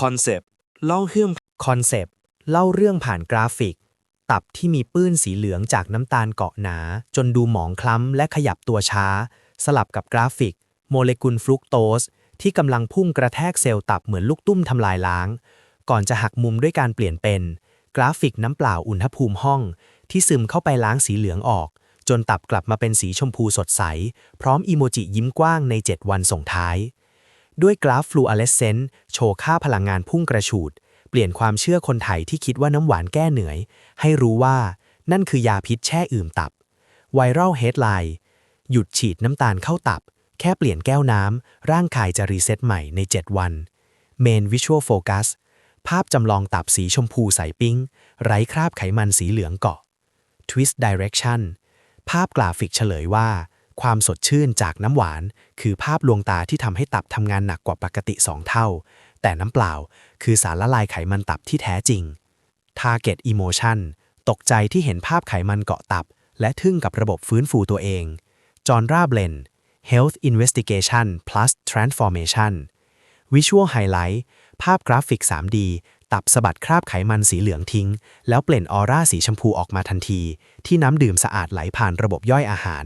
คอนเซปต์เล่าเรื่องคอนเซปต์เล่าเรื่องผ่านกราฟิก ตับที่มีปื้นสีเหลืองจากน้ำตาลเกาะหนา จนดูหมองคล้ำและขยับตัวช้า สลับกับกราฟิก โมเลกุลฟรุกโตสที่กำลังพุ่งกระแทกเซลล์ตับเหมือนลูกตุ้มทำลายล้าง ก่อนจะหักมุมด้วยการเปลี่ยนเป็น กราฟิกน้ำเปล่าอุณหภูมิห้อง ที่ซึมเข้าไปล้างสีเหลืองออก จนตับกลับมาเป็นสีชมพูสดใส พร้อมอีโมจิยิ้มกว้างใน 7 วันส่งท้าย ด้วยกราฟฟลูออเรสเซนต์โชว์ค่าพลังงานพุ่งกระฉูด เปลี่ยนความเชื่อคนไทยที่คิดว่าน้ำหวานแก้เหนื่อย ให้รู้ว่านั่นคือยาพิษแช่อื่มตับไวรัลเฮดไลน์หยุดฉีดน้ำตาลเข้าตับ แค่เปลี่ยนแก้วน้ำ ร่างกายจะรีเซ็ตใหม่ใน 7 วัน Main Visual Focus ภาพจำลองตับสีชมพูใสปิ้ง ไร้คราบไขมันสีเหลืองเกาะ Twist Direction ภาพกราฟิกเฉลยว่า ความสดชื่นจากน้ำหวาน คือภาพลวงตาที่ทำให้ตับทำงานหนักกว่าปกติ 2 เท่า แต่น้ำเปล่า คือสารละลายไขมันตับที่แท้จริง Target Emotion ตกใจที่เห็นภาพไขมันเกาะตับ และทึ่งกับระบบฟื้นฟูตัวเอง จอห์นราเบลน Health Investigation plus Transformation Visual Highlight ภาพกราฟิก 3D ตับสะบัดคราบไขมันสีเหลืองทิ้ง แล้วเปล่นออร่าสีชมพูออกมาทันที ที่น้ำดื่มสะอาดไหลผ่านระบบย่อยอาหาร